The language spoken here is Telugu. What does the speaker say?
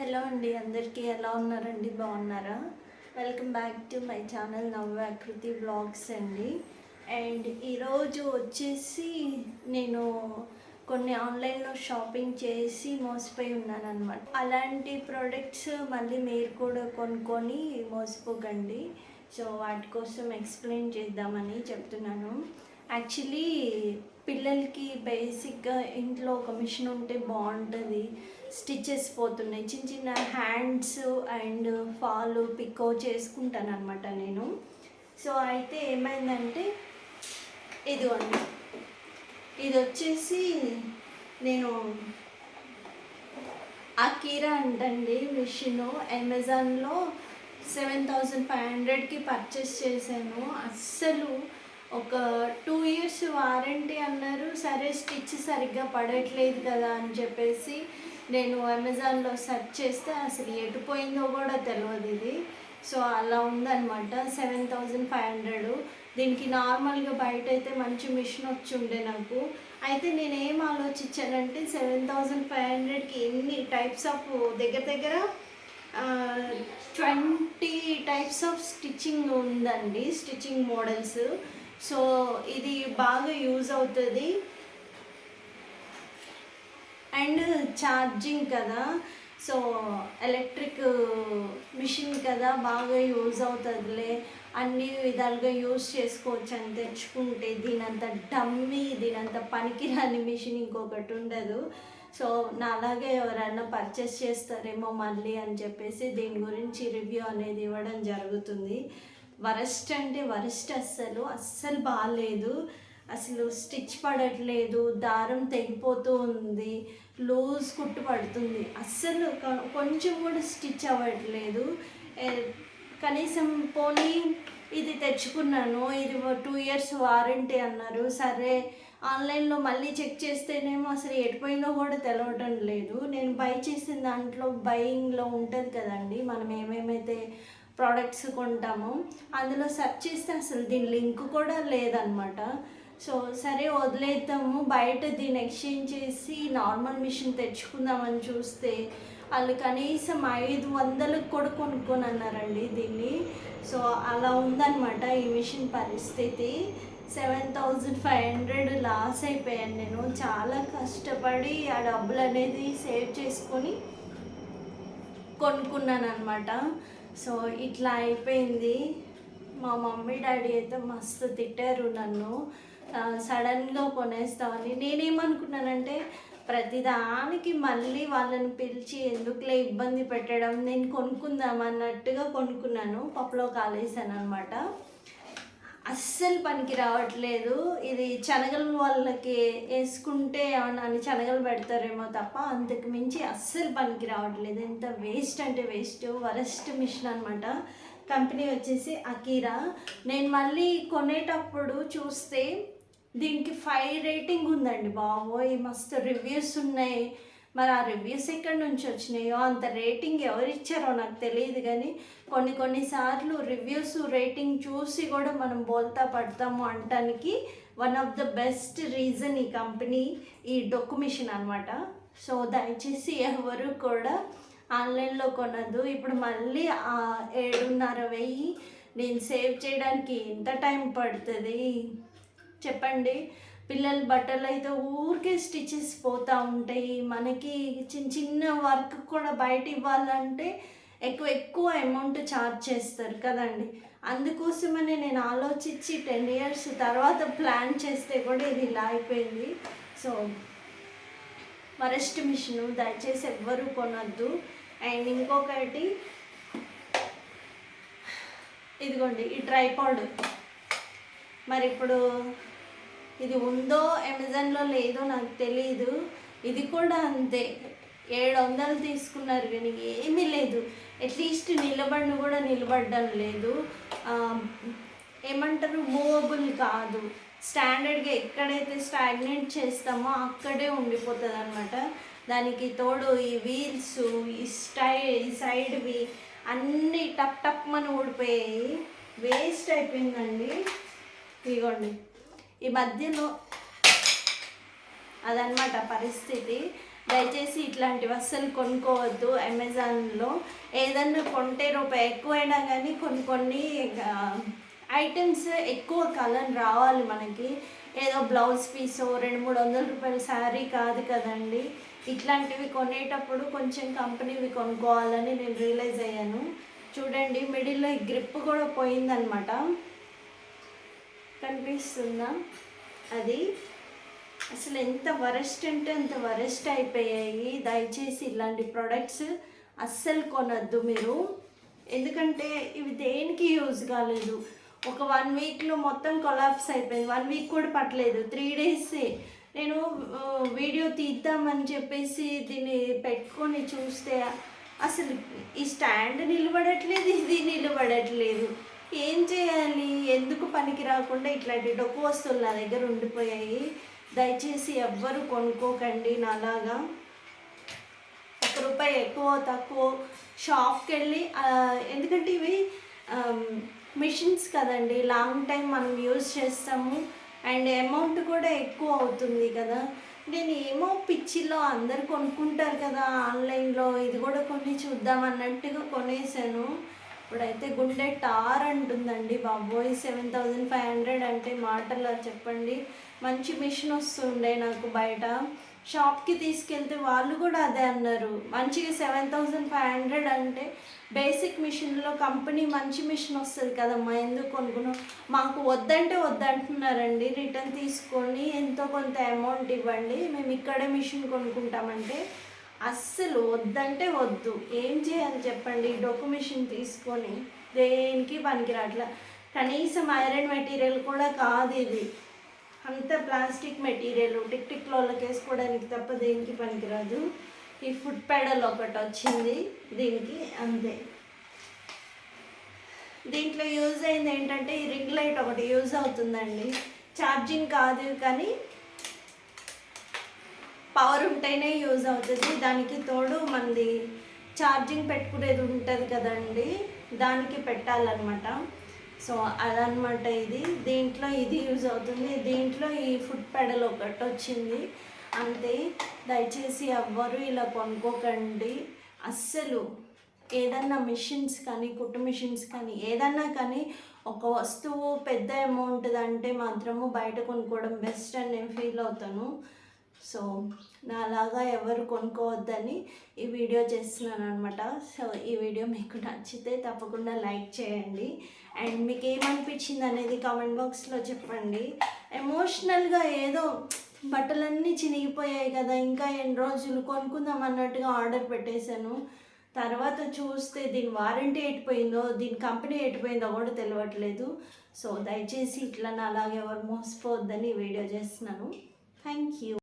హలో అండి అందరికీ ఎలా ఉన్నారండి? బాగున్నారా? Welcome back to my channel Navvakriti blogs అండి. అండ్ ఈరోజు వచ్చేసి నేను కొన్ని ఆన్లైన్లో షాపింగ్ చేసి మోసపోయి ఉన్నాను అలాంటి ప్రోడక్ట్స్ మళ్ళీ మీరు కూడా కొనుక్కొని మోసపోకండి. సో వాటి కోసం ఎక్స్ప్లెయిన్ చేద్దామని చెప్తున్నాను. యాక్చువల్లీ పిల్లలకి బేసిక్గా ఇంట్లో ఒక మిషన్ ఉంటే బాగుంటుంది. స్టిచెస్ పోతున్నాయి. చిన్న చిన్న హ్యాండ్స్ అండ్ ఫాలు పికో చేసుకుంటాను అనమాట నేను. సో అయితే ఏమైందంటే ఇదిగోండి. ఇది వచ్చేసి నేను అకీరా అంటండి మిషన్. అమెజాన్లో సెవెన్ థౌజండ్ ఫైవ్ హండ్రెడ్కి పర్చేస్ చేశాను. అస్సలు ఒక టూ ఇయర్స్ వారంటీ అన్నారు. సరే స్టిచ్ సరిగ్గా పడట్లేదు కదా అని చెప్పేసి నేను అమెజాన్లో సెర్చ్ చేస్తే అసలు ఎటు పోయిందో కూడా తెలియదు ఇది. సో అలా ఉందన్నమాట. Seven thousand five hundred. దీనికి నార్మల్గా బయట అయితే మంచి మిషన్ వచ్చి ఉండే నాకు. అయితే నేను ఏం ఆలోచించానంటే సెవెన్ థౌజండ్ ఫైవ్ హండ్రెడ్కి ఎన్ని టైప్స్ ఆఫ్ దగ్గర దగ్గర ట్వంటీ టైప్స్ ఆఫ్ స్టిచ్చింగ్ ఉందండి స్టిచ్చింగ్ మోడల్స్. సో ఇది బాగా యూజ్ అవుతుంది. అండ్ ఛార్జింగ్ కదా. సో ఎలక్ట్రిక్ మిషన్ కదా బాగా యూజ్ అవుతుందిలే. అన్ని విధాలుగా యూజ్ చేసుకోవచ్చు అని తెచ్చుకుంటే దీనంత డమ్మీ దీనంత పనికిరాని మిషన్ ఇంకొకటి ఉండదు. సో నా అలాగే ఎవరైనా పర్చేస్ చేస్తారేమో మళ్ళీ అని చెప్పేసి దీని గురించి రివ్యూ అనేది ఇవ్వడం జరుగుతుంది. వరస్ట్ అంటే వరస్ట్ అస్సలు అస్సలు బాగాలేదు అసలు స్టిచ్ పడట్లేదు దారం తెగిపోతూ ఉంది. లూజ్ కుట్టు పడుతుంది. అస్సలు కొంచెం కూడా స్టిచ్ అవ్వట్లేదు. కనీసం పోనీ ఇది తెచ్చుకున్నాను ఇది టూ ఇయర్స్ వారంటీ అన్నారు. సరే ఆన్లైన్లో మళ్ళీ చెక్ చేస్తేనేమో అసలు ఎటుపోయిందో కూడా తెలవటం లేదు. నేను బై చేసిన దాంట్లో బయింగ్లో ఉంటుంది కదండి మనం ఏమేమైతే ప్రోడక్ట్స్ కొంటామో అందులో సెర్చ్ చేస్తే అసలు దీని లింక్ కూడా లేదనమాట. సో సరే వదిలేద్దాము బయట దీన్ని ఎక్స్చేంజ్ చేసి నార్మల్ మిషన్ తెచ్చుకుందామని చూస్తే వాళ్ళు కనీసం ఐదు వందలకు కూడా కొనుక్కొని అన్నారండి దీన్ని. సో అలా ఉందన్నమాట ఈ మిషన్ పరిస్థితి. Seven thousand five hundred loss అయిపోయాను నేను. చాలా కష్టపడి ఆ డబ్బులు అనేది సేవ్ చేసుకొని కొనుక్కున్నాను అనమాట సో ఇట్లా అయిపోయింది. మా మమ్మీ డాడీ అయితే మస్తు తిట్టారు నన్ను. సడన్గా కొనేస్తామని నేనేమనుకున్నానంటే ప్రతిదానికి మళ్ళీ వాళ్ళని పిలిచి ఎందుకులే ఇబ్బంది పెట్టడం నేను కొనుక్కుందాం అన్నట్టుగా కొనుక్కున్నాను. పప్పులో కాలేసాను అనమాట అస్సలు పనికి రావట్లేదు. ఇది శనగలు వాళ్ళకి వేసుకుంటే ఏమన్నా అని శనగలు పెడతారేమో తప్ప అంతకు మించి అస్సలు పనికి రావట్లేదు. ఎంత వేస్ట్ అంటే వేస్ట్. వరస్ట్ మిషన్ అనమాట కంపెనీ వచ్చేసి అకీరా. నేను మళ్ళీ కొనేటప్పుడు చూస్తే దీనికి ఫైవ్ రేటింగ్ ఉందండి బాబోయ్. మస్తు రివ్యూస్ ఉన్నాయి. మరి ఆ రివ్యూస్ ఎక్కడి నుంచి వచ్చినాయో అంత రేటింగ్ ఎవరిచ్చారో నాకు తెలియదు కానీ కొన్ని కొన్నిసార్లు రివ్యూస్ రేటింగ్ చూసి కూడా మనం బోల్తా పడతాము అనటానికి one of the best reason ఈ కంపెనీ ఈ డొక్యుమిషన్ అనమాట సో దయచేసి ఎవరు కూడా ఆన్లైన్లో కొనద్దు. ఇప్పుడు మళ్ళీ ఆ ఏడున్నర వెయ్యి నేను సేవ్ చేయడానికి ఎంత టైం పడుతుంది? చెప్పండి. పిల్లల బట్టలు అయితే ఊరికే స్టిచెస్ పోతూ ఉంటాయి. మనకి చిన్న చిన్న వర్క్ కూడా బయట ఇవ్వాలంటే ఎక్కువ ఎక్కువ అమౌంట్ ఛార్జ్ చేస్తారు కదండి. అందుకోసమని నేను ఆలోచించి టెన్ ఇయర్స్ తర్వాత ప్లాన్ చేస్తే కూడా ఇది ఇలా అయిపోయింది. సో వరస్ట్ మిషను దయచేసి ఎవ్వరూ కొనొద్దు. అండ్ ఇంకొకటి ఇదిగోండి ఈ ట్రైపాడ్. మరి ఇప్పుడు ఇది ఉందో అమెజాన్లో లేదో నాకు తెలియదు ఇది కూడా అంతే. ఏడు వందలు తీసుకున్నారు కానీ ఏమీ లేదు. అట్లీస్ట్ నిలబడిన కూడా నిలబడడం లేదు. ఏమంటారు? మూవబుల్ కాదు. స్టాండర్డ్గా ఎక్కడైతే స్టాగ్నెంట్ చేస్తామో అక్కడే ఉండిపోతుంది అనమాట దానికి తోడు ఈ వీల్స్ ఈ స్టై ఈ సైడ్వి అన్నీ టప్ టప్ మన ఊడిపోయాయి. వేస్ట్ అయిపోయిందండి. ఇదిగోండి ఈ మధ్యలో అదనమాట పరిస్థితి. దయచేసి ఇట్లాంటివి అస్సలు కొనుక్కోవద్దు అమెజాన్లో. ఏదన్నా కొంటే రూపాయి ఎక్కువైనా కానీ కొన్ని కొన్ని ఐటమ్స్ ఎక్కువ కలర్ రావాలి మనకి. ఏదో బ్లౌజ్ పీస్ రెండు మూడు వందల రూపాయల శారీ కాదు కదండి. ఇట్లాంటివి కొనేటప్పుడు కొంచెం కంపెనీవి కొనుక్కోవాలని నేను రియలైజ్ అయ్యాను. చూడండి మిడిల్లో ఈ గ్రిప్ కూడా పోయిందనమాట కనిపిస్తుందా? అది అసలు ఎంత వరస్ట్ అంటే అంత వరస్ట్ అయిపోయాయి. దయచేసి ఇలాంటి ప్రోడక్ట్స్ అస్సలు కొనద్దు మీరు. ఎందుకంటే ఇవి దేనికి యూజ్ కాలేదు? ఒక వన్ వీక్లో మొత్తం కొలాప్స్ అయిపోయింది. వన్ వీక్ కూడా పట్టలేదు. త్రీ డేసే నేను వీడియో తీద్దామని చెప్పేసి దీన్ని పెట్టుకొని చూస్తే అసలు ఈ స్టాండ్ నిలబడట్లేదు ఇది నిలబడట్లేదు. ఏం చేయాలి? ఎందుకు పనికి రాకుండా ఇట్లాంటి డొక్కు వస్తువులు నా దగ్గర ఉండిపోయాయి? దయచేసి ఎవ్వరు కొనుక్కోకండి నాలాగా. ఒక రూపాయి ఎక్కువ తక్కువ షాప్కి వెళ్ళి ఎందుకంటే ఇవి మిషన్స్ కదండి. లాంగ్ టైం మనం యూజ్ చేస్తాము. అండ్ అమౌంట్ కూడా ఎక్కువ అవుతుంది కదా. నేను ఏమో పిచ్చిలో అందరు కొనుక్కుంటారు కదా ఆన్లైన్లో. ఇది కూడా కొన్ని చూద్దాం అన్నట్టుగా కొనేసాను. ఇప్పుడైతే గుండె టార్ అంటుందండి బాబోయ్ సెవెన్ థౌజండ్ ఫైవ్ హండ్రెడ్ అంటే మాటలు చెప్పండి. మంచి మిషన్ వస్తుండే నాకు బయట. షాప్కి తీసుకెళ్తే వాళ్ళు కూడా అదే అన్నారు. మంచిగా సెవెన్ థౌజండ్ ఫైవ్ హండ్రెడ్ అంటే బేసిక్ మిషన్లో కంపెనీ మంచి మిషన్ వస్తుంది కదమ్మా. ఎందుకు కొనుక్కున్నాం మాకు వద్దంటే వద్దంటున్నారండి. రిటర్న్ తీసుకొని ఎంతో కొంత అమౌంట్ ఇవ్వండి. మేము ఇక్కడే మిషన్ కొనుక్కుంటామంటే అస్సలు వద్దంటే వద్దు. ఏం చేయాలి చెప్పండి? డొక్కు తీసుకొని దేనికి పనికిరాట్లా? కనీసం ఐరన్ మెటీరియల్ కూడా కాదు ఇది. అంత ప్లాస్టిక్ మెటీరియల్ టిక్ టిక్ లోళ్ళకి వేసుకోవడానికి తప్ప దేనికి పనికిరాదు? ఈ ఫుడ్ పెడల్ ఒకటి వచ్చింది దీనికి అంతే. దీంట్లో యూజ్ అయింది ఏంటంటే ఈ రింగ్ లైట్ ఒకటి యూజ్ అవుతుందండి. ఛార్జింగ్ కాదు కానీ పవర్ ఉంటేనే యూజ్ అవుతుంది. దానికి తోడు మనది ఛార్జింగ్ పెట్టుకునేది ఉంటుంది కదండి. దానికి పెట్టాలన్నమాట. సో అదనమాట ఇది. దీంట్లో ఇది యూజ్ అవుతుంది. దీంట్లో ఈ ఫుడ్ పెడల్ ఒకటి వచ్చింది. అంతే. దయచేసి ఎవ్వరు ఇలా కొనుక్కోకండి. అస్సలు ఏదన్నా మిషన్స్ కానీ కుట్టు మిషన్స్ కానీ ఏదన్నా కానీ ఒక వస్తువు పెద్ద అమౌంట్ అంటే మాత్రము బయట కొనుక్కోవడం బెస్ట్ అని నేను ఫీల్ అవుతాను. సో నాలాగా ఎవరు కొనుక్కోవద్దని ఈ వీడియో చేస్తున్నాను అనమాట సో ఈ వీడియో మీకు నచ్చితే తప్పకుండా లైక్ చేయండి. అండ్ మీకు ఏమనిపించింది అనేది కామెంట్ బాక్స్లో చెప్పండి. ఎమోషనల్గా ఏదో బట్టలన్నీ చినిగిపోయాయి కదా ఇంకా ఎన్ని రోజులు కొనుక్కుందాం అన్నట్టుగా ఆర్డర్ పెట్టేశాను. తర్వాత చూస్తే దీని వారంటీ ఎట్టిపోయిందో దీని కంపెనీ ఎట్టిపోయిందో కూడా తెలియట్లేదు సో దయచేసి ఇట్లా నా అలాగే ఎవరు మోసపోవద్దని ఈ వీడియో చేస్తున్నాను. Thank you